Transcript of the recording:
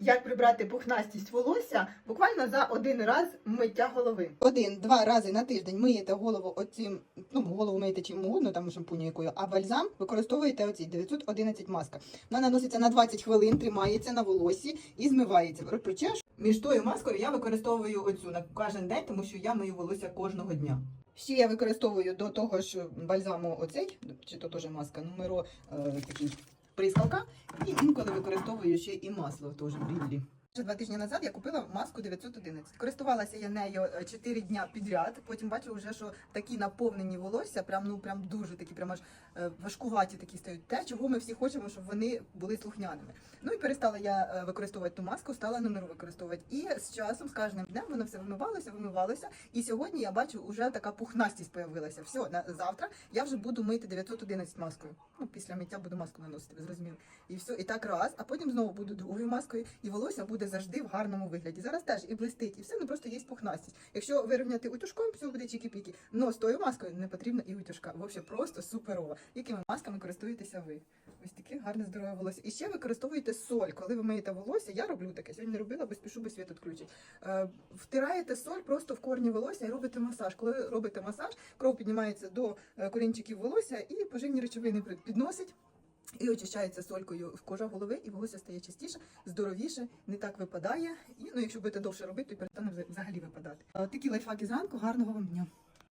Як прибрати пухнастість волосся буквально за один раз миття голови. Один-два рази на тиждень миєте голову оцім, ну голову миєте чим угодно, там шампуню якою, а бальзам використовуєте оці 911 маска. Вона наноситься на 20 хвилин, тримається на волосі і змивається. Причеш між тою маскою я використовую оцю на кожен день, тому що я мию волосся кожного дня. Ще я використовую до того ж бальзаму оцей, чи то теж маска, номеро е, такий прискалка. І інколи використовую ще і масло теж бріллі. Два тижні назад я купила маску 911. Користувалася я нею 4 дня підряд. Потім бачу вже, що такі наповнені волосся, прям ну прям дуже такі, прям аж е, важкуваті такі стають. Те, чого ми всі хочемо, щоб вони були слухняними. Ну і перестала я е, використовувати ту маску, стала номеру використовувати. І з часом, з кожним днем воно все вимивалося, вимивалося. І сьогодні я бачу, вже така пухнастість появилася. Все, на завтра я вже буду мити 911 маскою. Ну, після миття буду маску наносити, ви зрозуміли. І все, і так раз, а потім знову буду другою маскою, і волосся буде завжди в гарному вигляді. Зараз теж і блистить, і все, ну просто є пухнастість. Якщо вирівняти утюжком, все буде чікі-пікі. Но з тою маскою не потрібна і утюжка. Взагалі просто суперова. Якими масками користуєтеся ви? Ось таке гарне здорове волосся. І ще використовуєте соль, коли ви миєте волосся. Я роблю таке. Сьогодні не робила, бо спішу, бо світ відключить. Е, втираєте соль просто в корні волосся і робите масаж. Коли робите масаж, кров піднімається до е, корінчиків волосся і поживні речовини підносить. І очищається солькою в кожа голови, і волосся стає чистіше, здоровіше, не так випадає. І ну, якщо будете довше робити, то перестане взагалі випадати. Е, Такі лайфхаки зранку. Гарного вам дня.